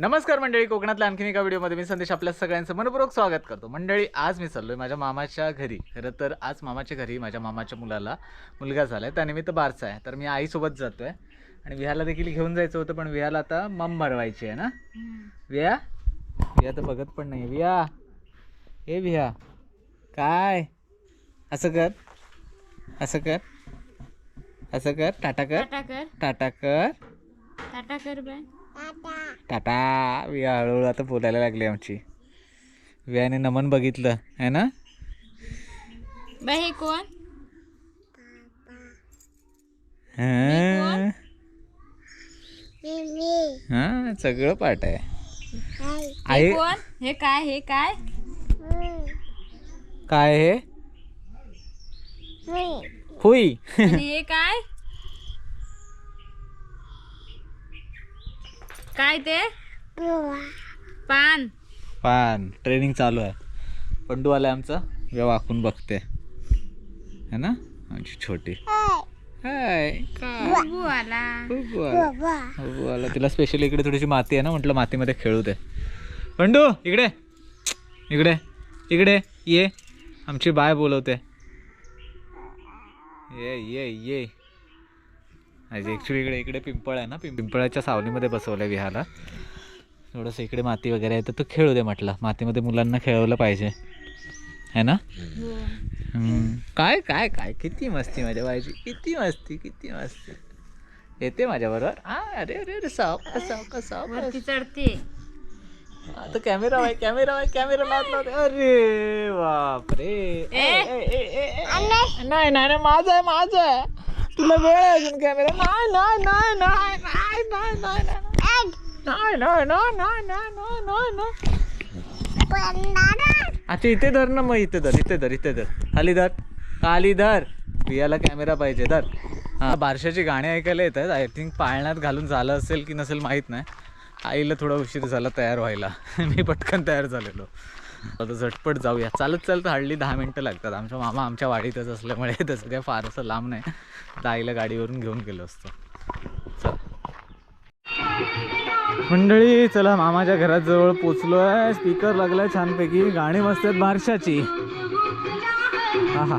नमस्कार मंडळी कोकणातल्या आणखीन एका व्हिडिओमध्ये मी संदेश आपल्या सगळ्यांचं मनपूर्वक स्वागत करतो. मंडळी आज मी चाललोय माझ्या मामाच्या घरी. खरं तर आज मामाच्या घरी माझ्या मामाच्या मुलाला मुलगा झाला आहे त्यानिमित्त बारसा आहे. तर मी आईसोबत जातोय. आणि विहाला देखील घेऊन जायचं होतं पण विहाला आता मम भरवायची आहे ना? विया विया तर बघत पण नाही विया हे विहा. काय? असं कर. असं कर. असं कर. टाटा कर. टाटा कर. टाटा कर. टाटा कर बाय टाटा. विया हळूहळू आता बोलायला लागली आमची. वियाने नमन बघितलं है ना? बाय हे कोण? हा. हा, सगळं पाठ आहे. हे आई. कोण? हे काय हे काय? काय हे? हुई. आणि हे काय? काय ते? पान. पान. ट्रेनिंग चालू आहे. पंडू आलाय आमचा. वेळ वाकून बघते. है ना? आमची छोटी. हाय काय बुबू आला. बघू आला. बघू आला. तिला स्पेशली इकडे थोडीशी माती आहे ना? म्हटलं मातीमध्ये खेळू दे. पंडू इकडे. इकडे. इकडे. ये. आमची बाय बोलवते. ये ये ये. ॲक्च्युली इकडे इकडे पिंपळ आहे ना पिंपळाच्या सावलीमध्ये बसवलं आहे विहाला. थोडंसं इकडे माती वगैरे आहे तर तो खेळू दे म्हटलं. मातीमध्ये मुलांना खेळवलं पाहिजे. है ना. काय काय काय? किती मस्ती माझ्या बायची किती मस्ती किती मस्ती. येते माझ्या बरोबर हा अरे अरे अरे सावकाश सावकाश वरती चढते. आता कॅमेरा आहे कॅमेरा आहे कॅमेरा लावत अरे बापरे. नाही नाही माझं आहे माझं आहे. तुला वेळ आहे अजून कॅमेरा नाही नाही नाही नाही नाही नाही नाही नाही नाही नाही नाही नाही नाही नाही नाही अच्छा इथे धर ना मग इथे धर इथे धर इथे धर खाली धर खाली धर पियाला कॅमेरा पाहिजे धर हा बारशाची गाणी ऐकायला येत आहेत आय थिंक पाळण्यात घालून झालं असेल की नसेल माहीत नाही आईला थोडा उशीर झाला तयार व्हायला मी पटकन तयार झालेलो आता झटपट जाऊया. चालत चालत हार्डली दहा मिनटं लागतात. आमच्या मामा आमच्या वाडीतच असल्यामुळे तसं काय फार असं लांब नाही. ताईला गाडीवरून घेऊन गेलो असतो. मंडळी चला मामाच्या घरात जवळ पोचलो आहे स्पीकर लागलाय छानपैकी. गाणी मस्त आहेत बारशाची. हा हा.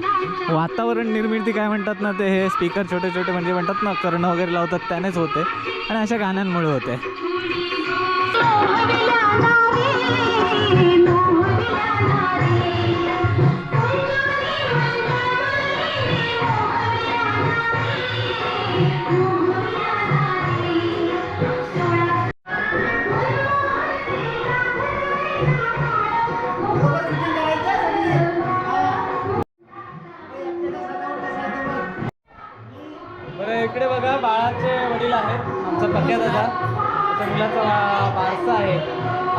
वातावरण निर्मिती काय म्हणतात ना ते हे स्पीकर छोटे छोटे म्हणजे म्हणतात ना कर्ण वगैरे लावतात त्यानेच होते. आणि अशा गाण्यांमुळे होते.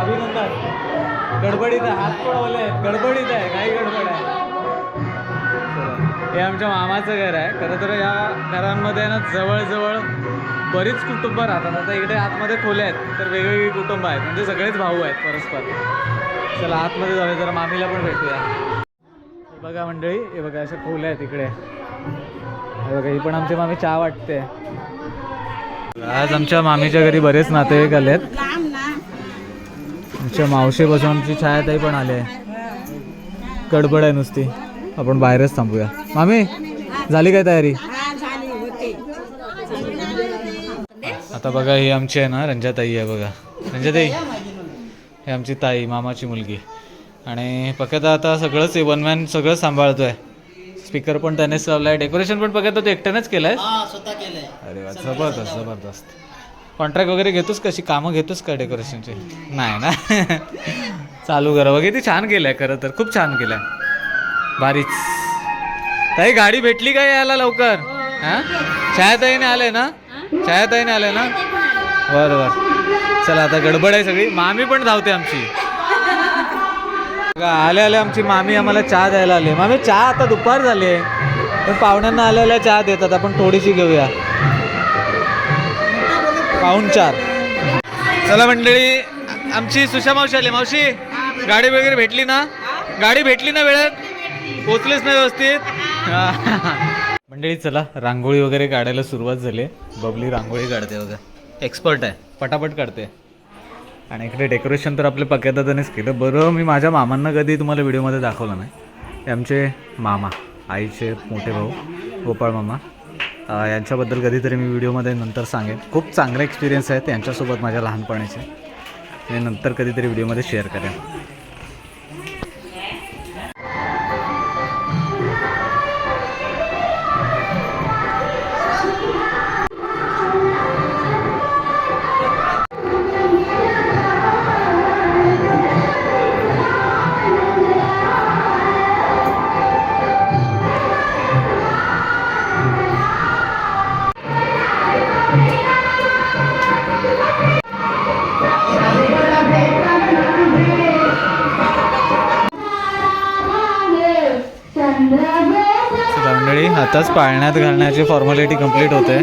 अभिनंदन. गडबडीत आहे हात पण ओले आहेत गडबडीत आहे काही गडबड आहे. हे आमच्या मामाचं घर आहे. खरं तर या घरांमध्ये ना जवळजवळ बरीच कुटुंब राहतात. आता इकडे आतमध्ये खोल्या आहेत तर वेगवेगळी कुटुंब आहेत. म्हणजे सगळेच भाऊ आहेत परस्पर. चला आतमध्ये जाऊया जरा मामीला पण भेटूया. हे बघा मंडळी हे बघा अशा खोल्या आहेत इकडे. हे बघा ही पण आमची मामी चहा वाटते. आज आमच्या मामीच्या घरी बरेच नातेवाईक आले आहेत आमच्या मावशी बसून आमची छायाताई पण आले गडबड आहे नुसती. आपण बाहेरच थांबूया. मामी झाली काय तयारी? आता बघा ही आमची आहे ना रंजाताई आहे बघा. रंजाताई ही आमची ताई मामाची मुलगी. आणि पक्यात आता सगळंच वन मॅन सगळं सांभाळतोय. स्पीकर पण त्यानेच लावलाय डेकोरेशन पण पक्यात तो एकट्यानेच केलंय. अरे वा जबरदस्त जबरदस्त. कॉन्ट्रॅक्ट वगैरे घेतोस कशी कामं घेतोस का डेकोरेशनचे नाही ना. चालू करा. वगैरे ती छान केलंय खरं तर. खूप छान केलंय. भारीच. ताई गाडी भेटली का यायला लवकर? हा छायाताईने आले ना? छायाताईने आले ना? बरं बरं. चला आता गडबड आहे सगळी. मामी पण धावते आमची. बघा, आले आले आमची मामी आम्हाला चहा द्यायला आली. मामी चहा आता दुपार झाली आहे. पण पाहुण्यांना आलेल्या चहा देतात. आपण थोडीशी घेऊया. पाऊण चार. चला मंडळी आमची सुषा मावशी आली. मावशी गाडी वगैरे भेटली ना? गाडी भेटली ना वेळेत? पोचलेच नाही व्यवस्थित? मंडळी चला रांगोळी वगैरे काढायला सुरुवात झाली. बबली रांगोळी काढते बघा. एक्सपर्ट आहे. पटापट काढते. आणि इकडे डेकोरेशन तर आपल्या पक्यादादानेच केलं. बरं मी माझ्या मामांना कधी तुम्हाला व्हिडिओमध्ये दाखवलं नाही. हे आमचे मामा आईचे मोठे भाऊ गोपाळ मामा. यांच्याबद्दल कधीतरी मी व्हिडिओमध्ये नंतर सांगेन. खूप चांगले एक्सपिरियन्स आहेत त्यांच्यासोबत माझ्या लहानपणीचे. मी नंतर कधीतरी व्हिडिओमध्ये शेअर करेन. मंडळी आताच पाळण्यात घालण्याची फॉर्मॅलिटी कंप्लीट होते.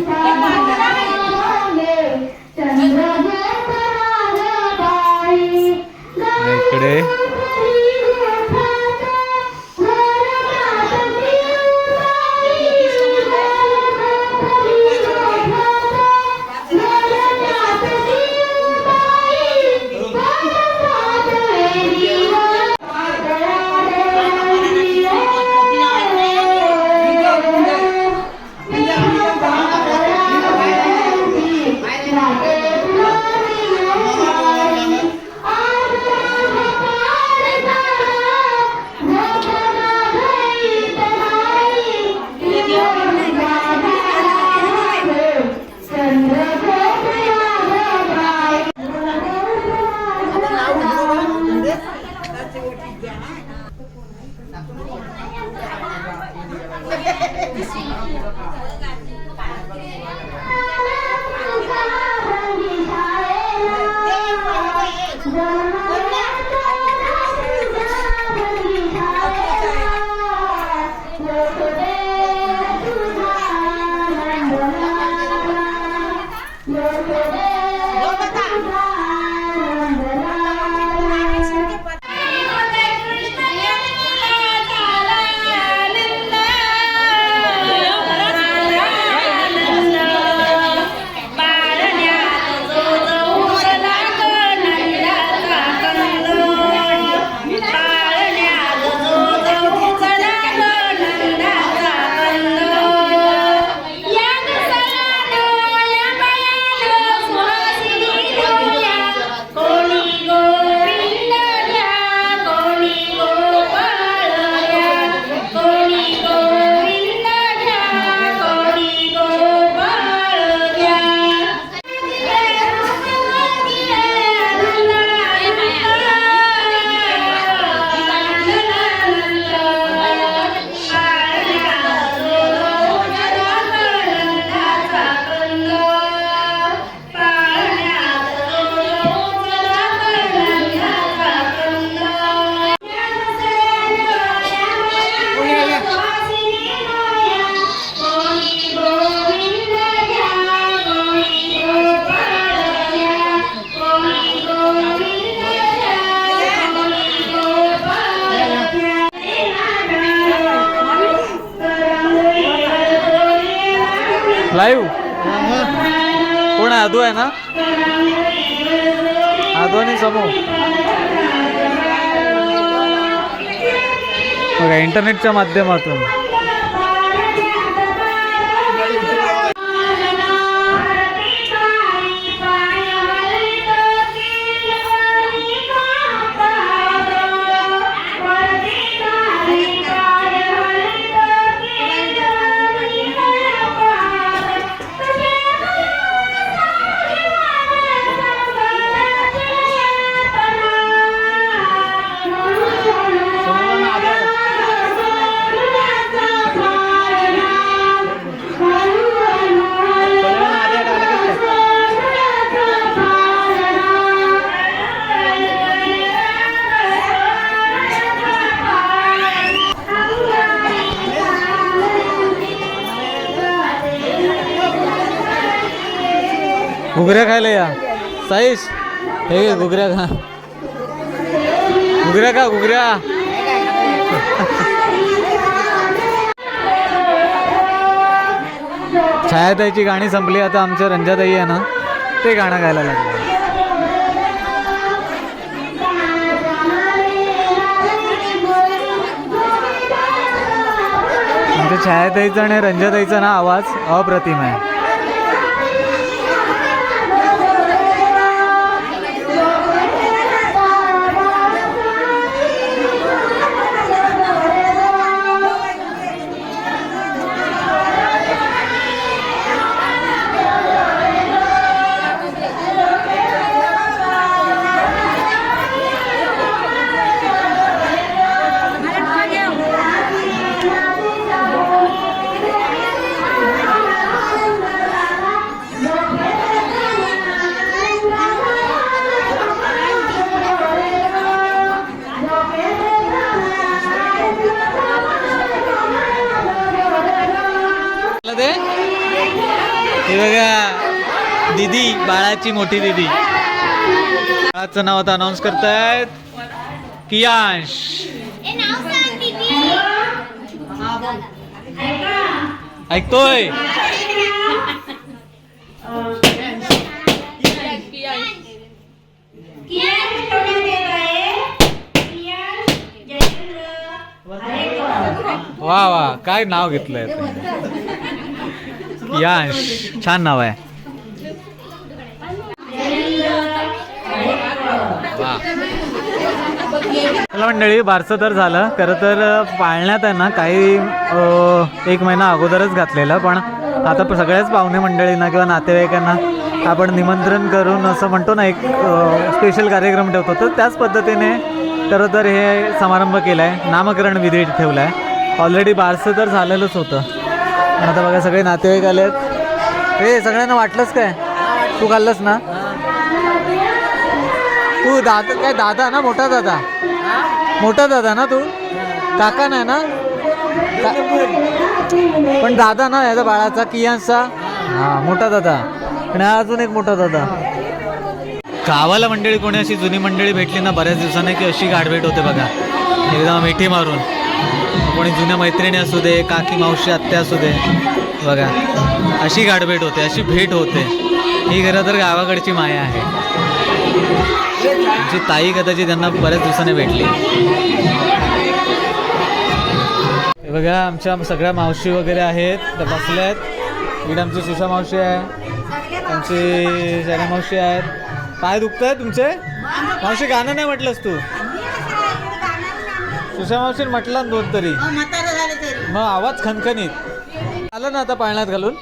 इकडे आदू आहे ना? आदू आणि समूह बघा इंटरनेटच्या माध्यमातून. घुगऱ्या खायला या. साईश हे घुगऱ्या खा. घुगऱ्या का घुगऱ्या. छायाताईची गाणी संपली. आता आमच्या रंजाताई आहे ना ते गाणं गायला लागलं. आमच्या छायाताईचा आणि रंजाताईचा ना आवाज अप्रतिम आहे. बाळाची मोठी दिदी. बाळाचं नाव आता अनाऊन्स करतायत. कियांश. ऐकतोय? वा वा. काय नाव घेतलंय? कियांश. छान नाव आहे. मला मंडळी बारसं तर झालं. खरं तर पाळण्यात आहे ना काही एक महिना अगोदरच घातलेलं पण आता सगळ्याच पाहुणे मंडळींना किंवा नातेवाईकांना आपण निमंत्रण करून असं म्हणतो ना एक स्पेशल कार्यक्रम ठेवतो. तर त्याच पद्धतीने खरं तर हे समारंभ केला आहे नामकरण विधी ठेवला आहे ऑलरेडी बारसं तर झालेलंच होतं. आता बघा सगळे नातेवाईक आले आहेत हे सगळ्यांना वाटलंच काय? तू खाल्लंस ना? तू दादा काय दादा ना मोठा दादा? मोठा दादा ना तू? काका नाही ना? पण दादा ना याचा बाळाचा कियांचा? हा मोठा दादा. आणि हा अजून एक मोठा दादा. गावाला मंडळी कोणी अशी जुनी मंडळी भेटली ना बऱ्याच दिवसांनी की अशी गाठभेट होते बघा. एकदम मिठी मारून. कोणी जुन्या मैत्रिणी असू दे काकी मावशी आत्या असू दे बघा. अशी गाठभेट होते अशी भेट होते. ही खरं तर गावाकडची माया आहे. जी ताई कदाचित त्यांना बऱ्याच दिवसाने भेटली. हे बघा आमच्या सगळ्या मावशी वगैरे आहेत त्या बसल्या आहेत इकडे आमची सुषा मावशी आहे आमची शना मावशी आहेत. पाय दुखत आहे तुमचे? मावशी गाणं नाही म्हटलंस तू. सुषा मावशी म्हटलं ना दोन तरी. मग आवाज खणखणीत आलं ना आता पाळण्यात घालून?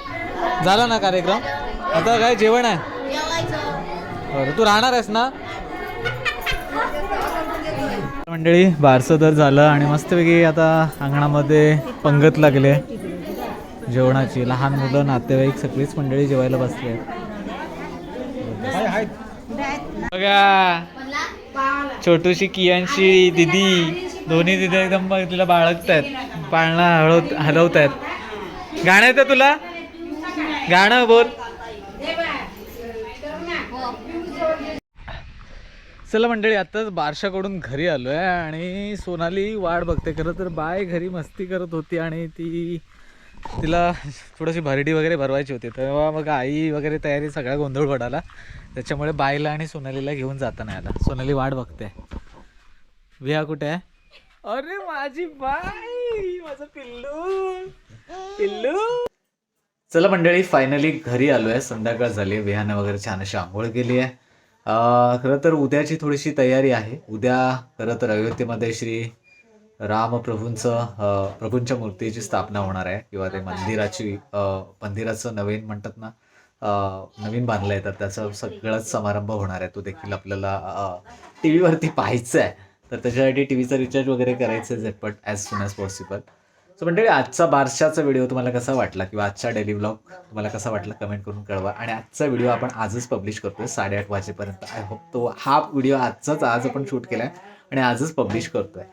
झाला ना कार्यक्रम? आता काय जेवण आहे? बरं तू राहणार आहेस ना? मंडळी बारसं तर झालं आणि मस्तपैकी आता अंगणामध्ये पंगत लागले जेवणाची लहान मुलं नातेवाईक सगळीच मंडळी जेवायला बसले बघा छोटूशी कियांशी दिदी दोन्ही दिदी एकदम तिला बाळगत आहेत. पाळणा हळवत हलवत आहेत. गाणं येतं तुला? गाणं बोल. चला मंडळी आताच बारशाकडून घरी आलो आहे आणि सोनाली वाट बघते. खरं तर बाय घरी मस्ती करत होती आणि ती तिला थोडीशी भरडी वगैरे भरवायची होती. तेव्हा मग आई वगैरे तयारी सगळा गोंधळ पडाला. त्याच्यामुळे बाईला आणि सोनालीला घेऊन जाता नाही आला. सोनाली वाट बघते. विहा कुठे आहे? अरे माझी बाई माझं पिल्लू. पिल्लू. चला मंडळी फायनली घरी आलो आहे संध्याकाळ झाली. विहानं वगैरे छान अशी आंघोळ केली आहे. खरं तर उद्याची थोडीशी तयारी आहे. उद्या खरं तर अयोध्येमध्ये श्री रामप्रभूंचं प्रभूंच्या मूर्तीची स्थापना होणार आहे. किंवा ते मंदिराची मंदिराचं नवीन म्हणतात ना नवीन बांधलं आहे तर त्याचा सगळंच समारंभ होणार आहे. तो देखील आपल्याला टी व्हीवरती पाहायचं आहे तर त्याच्यासाठी टी व्हीचा रिचार्ज वगैरे करायचं आहे झटपट as soon as possible so मंडळी आजचा बारशाचा व्हिडिओ तुम्हाला कसा वाटला किंवा आजचा डेली ब्लॉग तुम्हाला कसा वाटला कमेंट करून कळवा. आणि आजचा व्हिडिओ आपण आजच पब्लिश करतोय साडेआठ वाजेपर्यंत. आय होप तो हा व्हिडिओ आजचाच आज आपण शूट केला आहे आणि आजच पब्लिश करतोय.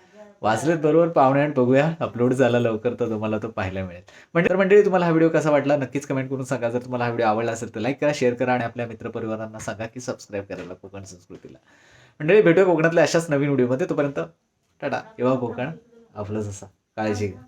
वाचलेत बरोबर पाहुणे आणि बघूया अपलोड झाला लवकर तर तुम्हाला तो पाहायला मिळेल. म्हणजे मंडळी तुम्हाला हा व्हिडिओ कसा वाटला? नक्कीच कमेंट करून सांगा. जर तुम्हाला हा व्हिडिओ आवडला असेल तर लाईक करा शेअर करा आणि आपल्या मित्रपरिवारांना सांगा की सबस्क्राईब करायला कोकण संस्कृतीला. मंडळी भेटूया कोकणातल्या अशाच नवीन व्हिडिओमध्ये तोपर्यंत टाटा. किंवा कोकण आपलंच असा. काळजी घ्या.